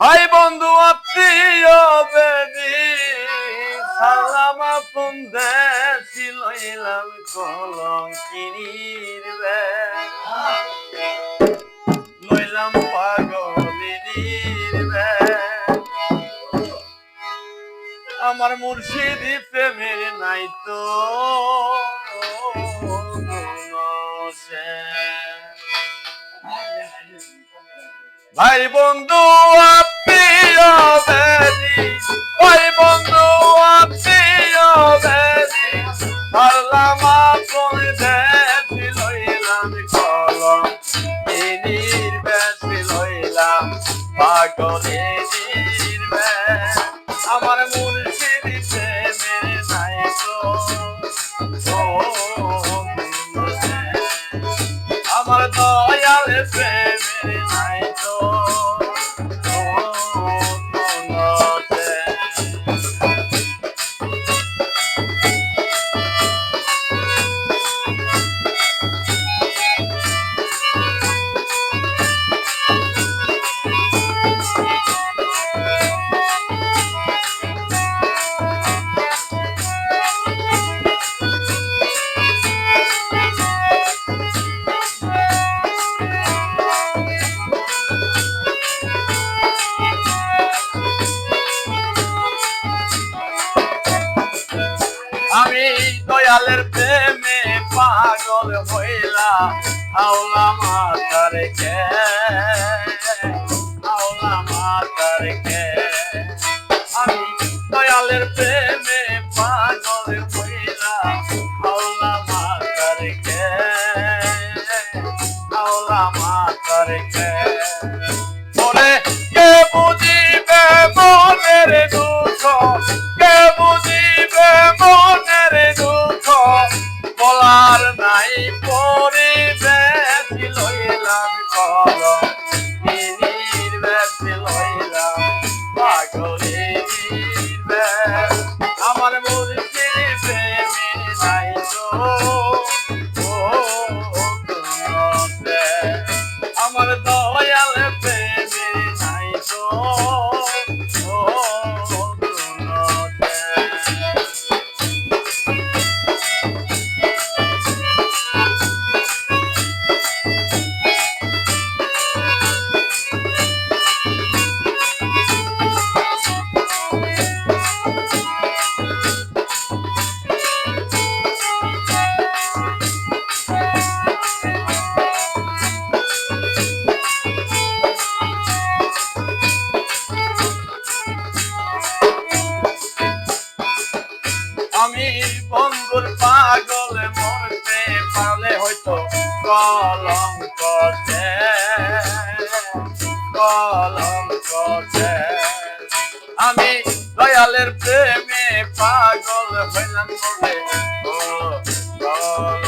ভাই বন্ধু, আত্মীয় বেদি, সালাম আপন দেশি লইলাম কলম কিনির ব্যাগ লইলাম পাগলিনীর ব্যাগ আমার মুর্শিদি প্রেমের নাই তো ভাই বন্ধু আত্মীয় বেদি ভাই বন্ধু আত্মীয় বেদি পারলাম আপন দেশি লইলাম কলম। ইনির বেশি লইলাম পাগলিনীর বেশ। আমার মুর্শিদি প্রেমের নাই তো। আমার দয়াল প্রেমের নাই তো দয়ালের প্রেমে পাগল হইলা আওলা মাতার কে? আওলা মাতার কে? আমি দয়ালের প্রেমে পাগল হইলা আওলা মাতার কে? আওলা মাতার কে? ওরে কে বুঝিবে মনের দুঃখ? কলম করছে কলম করছে আমি দয়ালের প্রেমে পাগল হইলাম বলে। ও কলম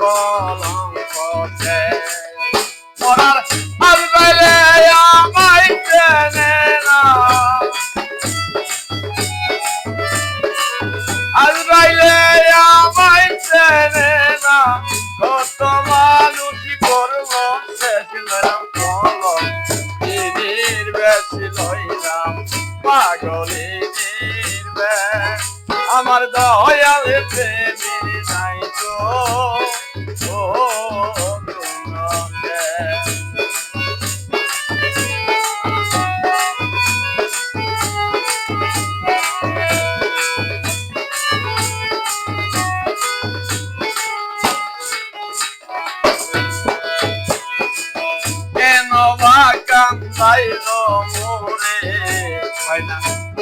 কলম করছে মরার বেশ আমার দয়াল প্রেমী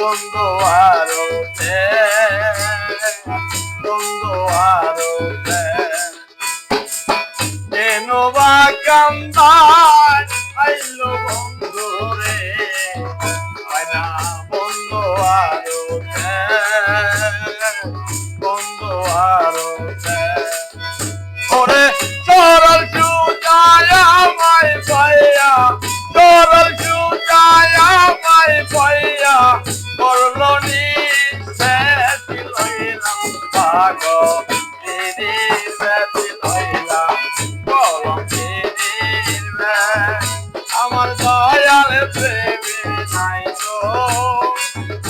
বন্ধু আরতে বন্ধু আরতে কেন বা কান্দাই আইল বন্ধু রে না বন্ধু আরতে বন্ধু আরতে বানাইছো